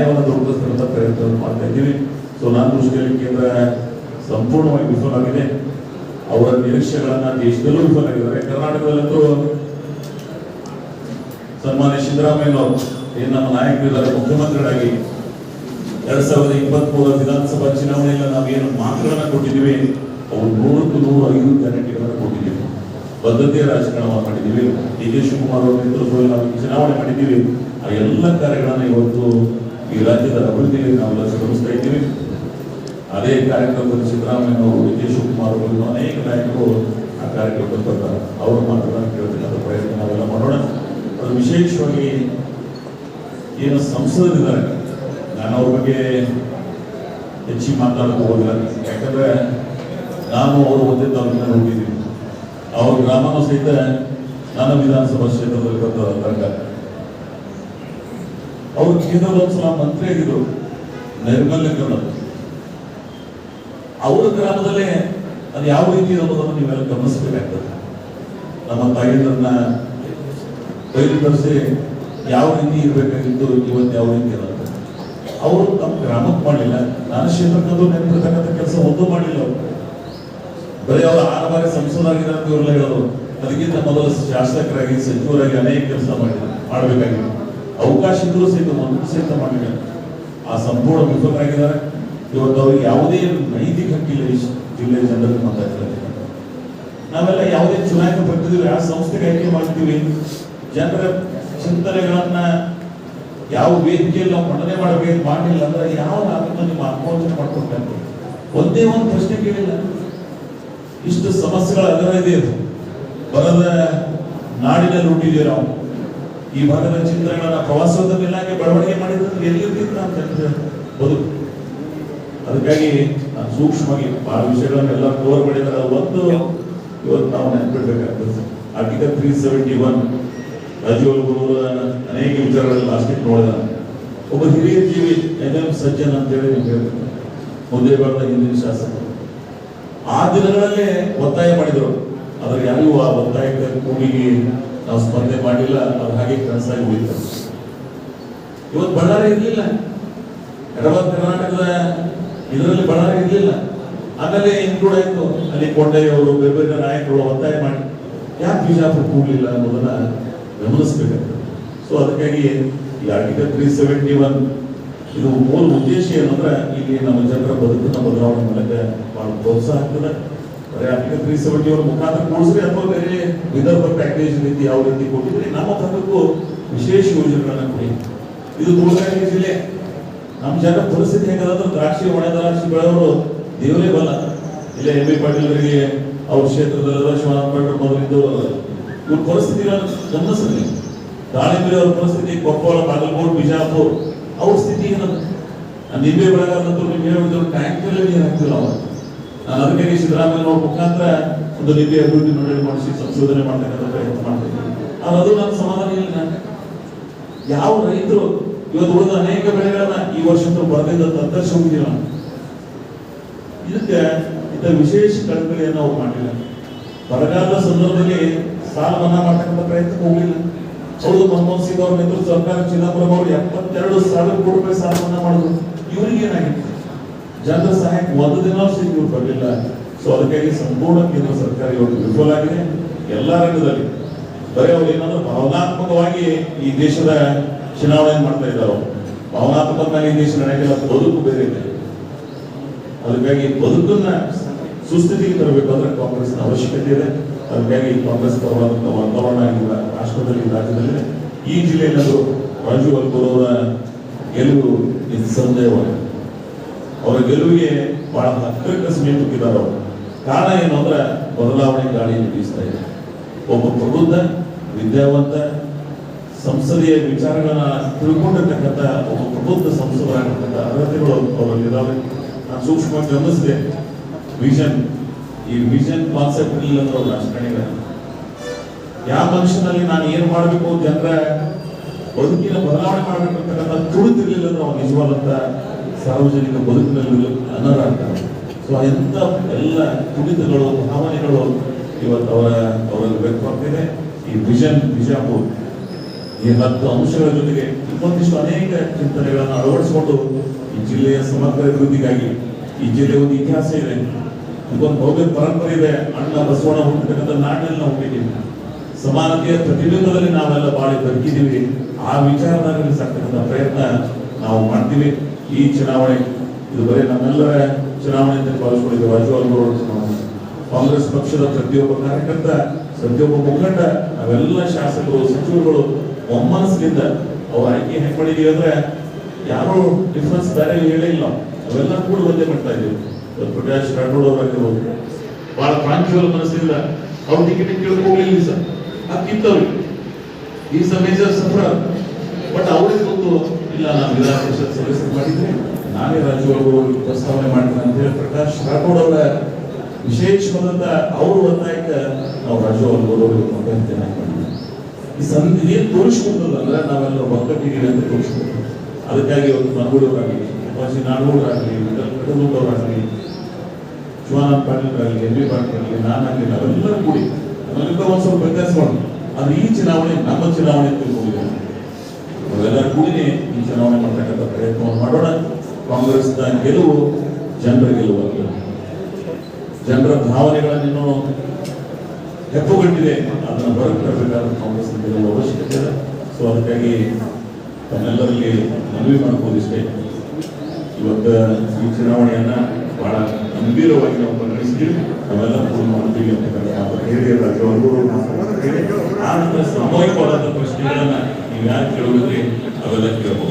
ನ್ಯಾಯವನ್ನು ದೊರಕಿಸ್ತಕ್ಕಂಥ ಪ್ರಯತ್ನವನ್ನು ಮಾಡ್ತಾ ಇದ್ದೀವಿ. ಸೊ ನಾನು ದೃಷ್ಟಿಯಲ್ಲಿ ಕೇಂದ್ರ ಸಂಪೂರ್ಣವಾಗಿ ವಿಫಲವಾಗಿದೆ ಅವರ ನಿರೀಕ್ಷೆಗಳನ್ನ ದೇಶದಲ್ಲೂ ವಿಫಲಾಗಿದ್ದಾರೆ ಕರ್ನಾಟಕದಲ್ಲಂತೂ ಸನ್ಮಾನ್ಯ ಸಿದ್ದರಾಮಯ್ಯನವರು ಏನು ನಮ್ಮ ನಾಯಕರಿದ್ದಾರೆ, ಮುಖ್ಯಮಂತ್ರಿಗಳಾಗಿ. ಎರಡ್ ಸಾವಿರದ ಇಪ್ಪತ್ತ್ ಮೂರ ವಿಧಾನಸಭಾ ಚುನಾವಣೆಯಲ್ಲಿ ನಾವು ಏನು ಮಾತುಗಳನ್ನ ಕೊಟ್ಟಿದ್ದೀವಿ, ಅವರು ನೂರಕ್ಕೂ ನೂರು ಐದು ಗ್ಯಾರಂಟಿಗಳನ್ನು ಕೊಟ್ಟಿದ್ದೀವಿ. ಬದ್ಧತೆಯ ರಾಜಕಾರಣ ಮಾಡಿದ್ದೀವಿ. ಡಿ ಕೆ ಶಿವಕುಮಾರ್ ಅವರ ನೇತೃತ್ವದಲ್ಲಿ ನಾವು ಚುನಾವಣೆ ಮಾಡಿದ್ದೀವಿ. ಆ ಎಲ್ಲ ಕಾರ್ಯಗಳನ್ನ ಇವತ್ತು ಈ ರಾಜ್ಯದ ಅಭಿವೃದ್ಧಿಯಲ್ಲಿ ನಾವು ಶ್ರಮಿಸ್ತಾ ಇದ್ದೀವಿ. ಅದೇ ಕಾರ್ಯಕ್ರಮದಲ್ಲಿ ಸಿದ್ದರಾಮಯ್ಯನವರು ಡಿ ಕೆ ಶಿವಕುಮಾರ್ ಅವರು ಅನೇಕ ನಾಯಕರು ಆ ಕಾರ್ಯಕ್ರಮದಲ್ಲಿ ಬರ್ತಾರೆ. ಅವರು ಮಾತುಗಳನ್ನು ಕೇಳ್ತಕ್ಕಂಥ ಪ್ರಯತ್ನ ನಾವೆಲ್ಲ ಮಾಡೋಣ. ಅದು ವಿಶೇಷವಾಗಿ ಏನು ಸಂಸದರಿದ್ದಾರೆ. ನಾನು ಅವ್ರ ಬಗ್ಗೆ ಹೆಚ್ಚಿಗೆ ಮಾತಾಡಕ್ಕೆ ಹೋಗಿಲ್ಲ ಯಾಕಂದರೆ ನಾನು ಅವರು ಒಂದೇ ತಾಲೂಕಿನಲ್ಲಿ ಹೋಗಿದ್ದೀನಿ ಅವ್ರ ಗ್ರಾಮನೂ ಸಹಿತ ನನ್ನ ವಿಧಾನಸಭಾ ಕ್ಷೇತ್ರದಲ್ಲಿ ತನಕ ಅವರು ಕೇಂದ್ರದ ಒಂದ್ಸಲ ಮಂತ್ರಿ ಆಗಿದ್ರು ನೈರ್ಮಲ್ಯಕರಣ ಅವರ ಗ್ರಾಮದಲ್ಲೇ ಅದು ಯಾವ ರೀತಿ ಅನ್ನೋದನ್ನು ನೀವೆಲ್ಲ ಗಮನಿಸಬೇಕಾಗ್ತದೆ. ನಮ್ಮ ತಾಯಿಯನ್ನ ಕೈಲಿ ತರಿಸಿ ಯಾವ ರೀತಿ ಇರಬೇಕಾಗಿತ್ತು, ಇವತ್ತು ಯಾವ ರೀತಿ ಇರುತ್ತೆ. ಅವರು ತಮ್ಮ ಗ್ರಾಮಕ್ಕೆ ಮಾಡಿಲ್ಲ ನಾನು ಕ್ಷೇತ್ರಕ್ಕಂದು ನೆನಪಿರ್ತಕ್ಕಂಥ ಕೆಲಸ ಒಂದು ಮಾಡಿಲ್ಲ ಅವರು. ಬರೀ ಅವರು ಆರು ಬಾರಿ ಸಂಸದರಾಗಿದ್ದಾರೆ ಅಂತ ಇವರೆಲ್ಲ ಹೇಳೋರು. ಅದಕ್ಕಿಂತ ಮೊದಲು ಶಾಸಕರಾಗಿ, ಸಚಿವರಾಗಿ ಅನೇಕ ಕೆಲಸ ಮಾಡಿ ಮಾಡಬೇಕಾಗಿತ್ತು. ಅವಕಾಶ ಇದ್ರೂ ಸಹಿತ ಸಹಿತ ಮಾಡಿದ್ದಾರೆ. ಆ ಸಂಪೂರ್ಣ ವಿಫಲರಾಗಿದ್ದಾರೆ ಇವತ್ತು ಅವ್ರಿಗೆ ಯಾವುದೇ ನೈತಿಕ ಹಕ್ಕಿಲ್ಲ ಜಿಲ್ಲೆ ಜನರಿಗೆ ಮಾತಾಡ್ತಾರೆ. ನಾವೆಲ್ಲ ಯಾವುದೇ ಚುನಾಯಿತ ಬರ್ತಿದ್ದೀವಿ ಯಾವ ಸಂಸ್ಥೆಗೆ ಆಯ್ಕೆ ಮಾಡ್ತೀವಿ. ಜನರ ಚಿಂತನೆಗಳನ್ನ ಯಾವ ವೇದಿಕೆಯಲ್ಲಿ ನಾವು ಮಂಡನೆ ಮಾಡಬೇಕು ಮಾಡಲಿಲ್ಲ ಅಂದ್ರೆ ಯಾವ ನಾಲ್ಕು ನಿಮ್ಮ ಆತ್ಮೋಚನೆ ಮಾಡ್ಕೊಳ್ಬೇಕು ಒಂದೇ ಒಂದು ಪ್ರಶ್ನೆ ಕೇಳಿಲ್ಲ. ಇಷ್ಟು ಸಮಸ್ಯೆಗಳ ಅದರ ಇದೆ ಇದು ಬರದ ನಾಡಿನಲ್ಲಿ ಹುಟ್ಟಿದ್ದೀವಿ ನಾವು. ಈ ಭಾಗದ ಚಿಂತನೆಗಳನ್ನ ಪ್ರವಾಸೋದ್ಯಮ ಇಲಾಖೆ ಬೆಳವಣಿಗೆ ಮಾಡಿದ್ರೆ ಎಲ್ಲಿರ್ತಿತ್ತು ಅಂತ ಬದುಕು ಅದಕ್ಕಾಗಿ ನಾನು ಸೂಕ್ಷ್ಮವಾಗಿ ಬಹಳ ವಿಷಯಗಳನ್ನೆಲ್ಲ ಕವರ್ ಮಾಡಿದಾಗ ಒಂದು ಇವತ್ತು ನಾವು ನೆನ್ಪಿಡ್ಬೇಕಾಗ್ತದೆ. Article three seventy one Rajiv ಅನೇಕ ವಿಚಾರಗಳಲ್ಲಿ ಲಾಸ್ಟಿಕ್ ನೋಡಿದ. ಒಬ್ಬ ಹಿರಿಯ ಜೀವಿ ಎನ್ ಎಂ ಸಜ್ಜನ್ ಅಂತೇಳಿ ನಿಮ್ಗೆ ಮುಂದೆ ಬರ್ತಾ ಹಿಂದಿನ ಶಾಸಕರು ಆ ದಿನಗಳಲ್ಲೇ ಒತ್ತಾಯ ಮಾಡಿದರು. ಆದ್ರೆ ಯಾರಿಗೂ ಆ ಒತ್ತಾಯಕ್ಕೆ ಕೂಗಿಗೆ ನಾವು ಸ್ಪರ್ಧೆ ಮಾಡಿಲ್ಲ ಅದು ಹಾಗೆ ಕನಸಾಗಿ ಉಳಿತು ಇವತ್ತು ಬಳ್ಳಾರಿ ಇರಲಿಲ್ಲ. ಎಡಬಾದ್ ಕರ್ನಾಟಕದ ಇದರಲ್ಲಿ ಬಳ್ಳಾರಿ ಇರಲಿಲ್ಲ. ಆಮೇಲೆ ಇನ್ಕ್ಲೂಡ್ ಆಯ್ತು? ಅಲ್ಲಿ ಕೊಂಡೆಯವರು ಬೇರೆ ಬೇರೆ ನಾಯಕರು ಒತ್ತಾಯ ಮಾಡಿ. ಯಾಕೆ ಬಿಜಾಪುರ ಕೂಡಲಿಲ್ಲ ಅನ್ನೋದನ್ನ ಗಮನಿಸ್ಬೇಕಾಗ್ತದೆ ಸೊ ಅದಕ್ಕಾಗಿ ಈ ಆರ್ಟಿಕಲ್ ತ್ರೀ ಸೆವೆಂಟಿ ಒನ್ ಇದು ಮೂಲ ಉದ್ದೇಶ ಏನಂದ್ರೆ ಇಲ್ಲಿ ನಮ್ಮ ಜನರ ಬದುಕನ್ನು ಬದಲಾವಣೆ ಮೂಲಕ ಬಹಳ ಪ್ರೋತ್ಸಾಹ ಆಗ್ತದೆ. ತ್ರೀ ಸೆವೆಂಟಿ ಒನ್ ಮುಖಾಂತರ ಕೂಡಿಸ್ರಿ ಅಥವಾ ಬೇರೆ ವಿದರ್ಭ ಪ್ಯಾಕೇಜ್ ರೀತಿ ಯಾವ ರೀತಿ ಕೊಟ್ಟಿದ್ರೆ. ನಮ್ಮ ತಂಡಕ್ಕೂ ವಿಶೇಷ ಯೋಜನೆಗಳನ್ನ ಕೊಡಿ. ಇದು ತುಳಗಾರಿ ಜಿಲ್ಲೆ. ನಮ್ಮ ಜನ ಪರಿಸ್ಥಿತಿ ಹೇಗದಂದ್ರೆ ದ್ರಾಕ್ಷಿ, ಒಣ ದ್ರಾಕ್ಷಿ ಬೆಳೆಯವರು ದೇವರೇ ಬಲ್ಲ. ಇಲ್ಲೇ ಎಂ ಬಿ ಪಾಟೀಲ್ ಅವರಿಗೆ ಅವ್ರ ಕ್ಷೇತ್ರದಲ್ಲಿ ಶಿವನಾಥ ಪಾಟೀಲ್ ಮೊದಲಿದ್ದು ಇವ್ರ ಪರಿಸ್ಥಿತಿಗಳನ್ನು ಗಮನಿಸಲಿ ದಾಳಿಂಬೆ ಅವ್ರ ಪರಿಸ್ಥಿತಿ, ಕೊಪ್ಪಳ, ಬಾಗಲಕೋಟ್, ಬಿಜಾಪುರ್, ಅವ್ರ ಸ್ಥಿತಿ ಏನದು? ನಾನು ನಿಂಬೆ ಬೆಳೆಗಾರದಂತೂ ನೀವು ಹೇಳಿದ್ರು ಟ್ಯಾಂಕಲ್ಲಿ ನೀರು ಹಾಕ್ತಿಲ್ಲ ಅವರು. ನಾನು ಅದಕ್ಕಾಗಿ ಸಿದ್ದರಾಮಯ್ಯ ಅವ್ರ ಮುಖಾಂತರ ಒಂದು ನಿಧಿ ಅಭಿವೃದ್ಧಿ ನೋಡಲು ಮಾಡಿಸಿ ಸಂಶೋಧನೆ ಮಾಡ್ತಕ್ಕಂಥ ಪ್ರಯತ್ನ ಮಾಡ್ತೀನಿ ಆದ್ರೆ ಅದು ನನ್ನ ಸಮಾಧಾನ ಇಲ್ಲ ಯಾವ ರೈತರು ಇವತ್ತು ಉಳಿದ ಅನೇಕ ಬೆಳೆಗಳನ್ನ ಈ ವರ್ಷ ಬರದಿಂದ ತತ್ತರಿಸಿ ಹೋಗಿದ್ದೀವಿ ನಾವು ಇದಕ್ಕೆ ಇಂಥ ವಿಶೇಷ ಕಳಕಳಿಯನ್ನು ಅವ್ರು ಮಾಡಿಲ್ಲ. ಬರಗಾಲದ ಸಂದರ್ಭದಲ್ಲಿ ಸಾಲ ಮನ್ನಾ ಮಾಡ್ತಕ್ಕಂಥ ಪ್ರಯತ್ನ ಹೋಗಲಿಲ್ಲ. ಹೌದು, ಮನಮೋಹನ್ ಸಿಂಗ್ ಅವ್ರ ನೇತೃತ್ವ ಸರ್ಕಾರ ಚಿದಂಬರಂ ಅವರು ಎಪ್ಪತ್ತೆರಡು ಸಾವಿರ ಕೋಟಿ ರೂಪಾಯಿ ಸಾಲ ಮನ್ನಾ ಮಾಡಿದ್ರು. ಇವ್ರಿಗೆ ಏನಾಗಿತ್ತು? ಜನರ ಸಹಾಯಕ್ಕೆ ಒಂದು ದಿನ ಇವ್ರು ಬರಲಿಲ್ಲ ಸೊ ಅದಕ್ಕಾಗಿ ಸಂಪೂರ್ಣ ಕೇಂದ್ರ ಸರ್ಕಾರ ಇವತ್ತು ವಿಫಲ ಆಗಿದೆ. ಎಲ್ಲ ರಂಗದಲ್ಲಿ. ಬರೀ ಅವ್ರು ಏನಂದ್ರೆ ಭಾವನಾತ್ಮಕವಾಗಿ ಈ ದೇಶದ ಚುನಾವಣೆ ಮಾಡ್ತಾ ಇದ್ದಾರೆ ಭಾವನಾತ್ಮಕವಾಗಿ ಈ ದೇಶ ನಡೆಯಲ್ಲ, ಬದುಕು ಬೇರೆ ಇದೆ. ಅದಕ್ಕಾಗಿ ಬದುಕನ್ನ ಸುಸ್ಥಿತಿಗೆ ತರಬೇಕಾದ್ರೆ ಕಾಂಗ್ರೆಸ್ನ ಅವಶ್ಯಕತೆ ಇದೆ. ಅದಕ್ಕಾಗಿ ಕಾಂಗ್ರೆಸ್ ಪರವಾದಂತಹ ವಾತಾವರಣ ಈಗ ರಾಷ್ಟ್ರದಲ್ಲಿ, ರಾಜ್ಯದಲ್ಲಿ ಈ ಜಿಲ್ಲೆಯಲ್ಲೂ ರಾಜು ಅಲ್ಕೂರ್ ಅವರ ಗೆಲುವು ನಿಸ್ಸಂದೇಹವಾಗಿದೆ. ಅವರ ಗೆಲುವಿಗೆ ಬಹಳ ಹತ್ತಿರಕ್ಕೆ ಸಮೀಪಕ್ಕಿದ್ದಾರೆ ಅವರು. ಕಾರಣ ಏನು ಅಂದ್ರೆ ಬದಲಾವಣೆ ಗಾಳಿ ಬೀಸ್ತಾ ಇದೆ. ಒಬ್ಬ ಪ್ರಬುದ್ಧ, ವಿದ್ಯಾವಂತ, ಸಂಸದೀಯ ವಿಚಾರಗಳನ್ನ ತಿಳ್ಕೊಂಡಿರ್ತಕ್ಕಂಥ ಒಬ್ಬ ಪ್ರಬುದ್ಧ ಸಂಸದರಾಗಿರ್ತಕ್ಕಂಥ ಅರ್ಹತೆಗಳು ಅವರಲ್ಲಿ ಇದಾವೆ. ನಾನು ಸೂಕ್ಷ್ಮವಾಗಿ ಗಮನಿಸಿದೆ. ವಿಷನ್ ಈ ವಿಷನ್ ಕಾನ್ಸೆಪ್ಟ್ ಇಲ್ಲ ಅಂದ್ರೆ ಅವ್ರ ರಾಜಕಾರಣಿಗಳ ಯಾವ ಮನುಷ್ಯನಲ್ಲಿ ನಾನು ಏನು ಮಾಡಬೇಕು ಅಂದ್ರೆ, ಬದುಕಿನ ಬದಲಾವಣೆ ಮಾಡಬೇಕು ಅಂತಕ್ಕಂಥ ತುಳಿತಿರ್ಲಿಲ್ಲ ಅಂದ್ರೆ ಅವ್ರು ನಿಜವಾದಂತ ಸಾರ್ವಜನಿಕ ಬದುಕಿನಲ್ಲಿ ಅನರ್ಹರಾಗ್ತಾರೆ. ಸೊ ಎಂಥ ಎಲ್ಲ ಕುಡಿತಗಳು ಭಾವನೆಗಳು ಇವತ್ತು ಅವರ, ಅವರಲ್ಲಿ ವ್ಯಕ್ತವಾಗ್ತಿದೆ ಈ ವಿಷನ್ ಬಿಜಾಪುರ್ ಈ ಹತ್ತು ಅಂಶಗಳ ಜೊತೆಗೆ ಇನ್ನೊಂದಿಷ್ಟು ಅನೇಕ ಚಿಂತನೆಗಳನ್ನು ಅಳವಡಿಸಿಕೊಂಡು ಈ ಜಿಲ್ಲೆಯ ಸಮಗ್ರ ಅಭಿವೃದ್ಧಿಗಾಗಿ, ಈ ಜಿಲ್ಲೆಯ ಒಂದು ಇತಿಹಾಸ ಇದೆ. ಇದೊಂದು ಭವ್ಯ ಪರಂಪರೆ ಇದೆ. ಅಣ್ಣ ಬಸವಣ್ಣ ಹುಟ್ಟಿರ್ತಕ್ಕಂಥ ನಾಡಿನಲ್ಲಿ ನಾವು ಹುಟ್ಟಿದ್ದೀವಿ. ಸಮಾನತೆಯ ಪ್ರತಿಬಿಂಬದಲ್ಲಿ ನಾವೆಲ್ಲ ಬಾಳಿ ಬದುಕಿದ್ದೀವಿ. ಆ ವಿಚಾರದಲ್ಲಿ ಸಾಕ್ತಕ್ಕಂಥ ಪ್ರಯತ್ನ ನಾವು ಮಾಡ್ತೀವಿ. ಈ ಚುನಾವಣೆ ಇದು ಬರೀ ನಮ್ಮೆಲ್ಲರ ಚುನಾವಣೆ ಅಂತ ಭಾವಿಸ್ಕೊಂಡಿದ್ದೇವೆ ರಾಜುವಾಲ್ಗೌಡ ಚುನಾವಣೆ. ಕಾಂಗ್ರೆಸ್ ಪಕ್ಷದ ಪ್ರತಿಯೊಬ್ಬ ಕಾರ್ಯಕರ್ತ, ಪ್ರತಿಯೊಬ್ಬ ಮುಖಂಡ, ನಾವೆಲ್ಲ ಶಾಸಕರು, ಸಚಿವರುಗಳು ಒಮ್ಮನಸ್ಸಿನಿಂದ ಅವ್ರ ಆಯ್ಕೆ ಹೆಂಗ್ ಮಾಡಿದೀವಿ ಅಂದ್ರೆ ಯಾರು ಡಿಫ್ರೆನ್ಸ್ ಬೇರೆ ಹೇಳೇ ಇಲ್ಲ. ಅವೆಲ್ಲ ಕೂಡ ಒಂದೇ ಮಾಡ್ತಾ ಇವತ್ತು ಪ್ರಕಾಶ್ ರಾಠೋಡ್ ಅವರಾಗಿರ್ಬೋದು ಬಹಳ ಪ್ರಾಂಶುವಲ್ ಮನಸ್ಸಿಂದ ಅವ್ರ ಟಿಕೆಟ್ ಕೇಳ್ಕೊಳ್ಳಿ ಸರ್ ಅದಕ್ಕಿಂತ ಈ ಮೇಜರ್ ಸಫರ್. ಬಟ್ ಅವ್ರಿಗೆ ಗೊತ್ತು ಇಲ್ಲ ನಾನು ಜಿಲ್ಲಾ ಪರಿಷತ್ ಸದಸ್ಯರು ಮಾಡಿದ್ರೆ ನಾನೇ ರಾಜ್ಯಗಳು ಪ್ರಸ್ತಾವನೆ ಮಾಡ್ತೀನಿ ಅಂತ ಹೇಳಿ ಪ್ರಕಾಶ್ ರಾಠೋಡ್ ಅವರ ವಿಶೇಷವಾದಂತ ಅವ್ರ ಒತ್ತಾಯಕ್ಕೆ ನಾವು ರಾಜ್ಯವನ್ನು ಅಂತ ಹೇಳ್ತೇನೆ ಈ ಸಂಧಿ ಏನ್ ತೋರಿಸ್ಕೊಂಡಲ್ಲ ಅಂದ್ರೆ ನಾವೆಲ್ಲ ಒಗ್ಗಟ್ಟಿಗೆ ಅಂತ ತೋರಿಸ್ಕೊಂಡು ಅದಕ್ಕಾಗಿ ಇವತ್ತು ಮನಗೂಡವರಾಗಲಿ ಉಪಾಸಿ ನಾಡೂರಾಗಲಿ ವಿಠಲ್ ಶಿವಾನಂದ ಶಿವಾನಂದ ಪಾಟೀಲ್ರಾಗಲಿ ಎಂ ಬಿ ಪಾಟೀಲ್ರಾಗಲಿ ನಾನಾಗಲಿ ನಾವೆಲ್ಲರೂ ಕೂಡಿ ನಾವೆಲ್ಲ ಒಂದು ಸ್ವಲ್ಪ ವ್ಯತ್ಯಾಸ ಮಾಡೋದು. ಅದು ಈ ಚುನಾವಣೆ ನಮ್ಮ ಚುನಾವಣೆ ತಿಳ್ಕೊಂಡಿದ್ದಾರೆ ನಾವೆಲ್ಲರೂ ಕೂಡಿ ಈ ಚುನಾವಣೆ ಮಾಡ್ತಕ್ಕಂಥ ಪ್ರಯತ್ನವನ್ನು ಮಾಡೋಣ ಕಾಂಗ್ರೆಸ್ನ ಗೆಲುವು ಜನರ ಗೆಲುವಾಗಿದೆ ಜನರ ಭಾವನೆಗಳನ್ನು ಹೆಪ್ಪುಗೊಂಡಿದೆ. ಅದನ್ನು ಹೊರಗೆ ತರಬೇಕಾದ ಕಾಂಗ್ರೆಸ್ ಗೆಲ್ಲುವ ಅವಶ್ಯಕತೆ ಇದೆ. ಸೊ ಅದಕ್ಕಾಗಿ ತಮ್ಮೆಲ್ಲರಲ್ಲಿ ಮನವಿ ಮಾಡ್ಬೋದು ಇವತ್ತು ಈ ಚುನಾವಣೆಯನ್ನು ಬಹಳ ಗಂಭೀರವಾಗಿ ನಾವು ಪರಿಗಣಿಸಿದ್ದೀವಿ. ನಾವೆಲ್ಲ ಪೂರ್ಣ ಮಾಡ್ತೀವಿ ಅಂತಕ್ಕಂಥ ಹಿರಿಯ ರಾಜ್ಯವರ್ಗೂ ನಂತರ ಸಾಮೂಹಿಕವಾದಂಥ ಪ್ರಶ್ನೆಗಳನ್ನು ನೀವು ಯಾರು ಕೇಳೋದಿದ್ರೆ ಅವೆಲ್ಲ ಕೇಳಬಹುದು.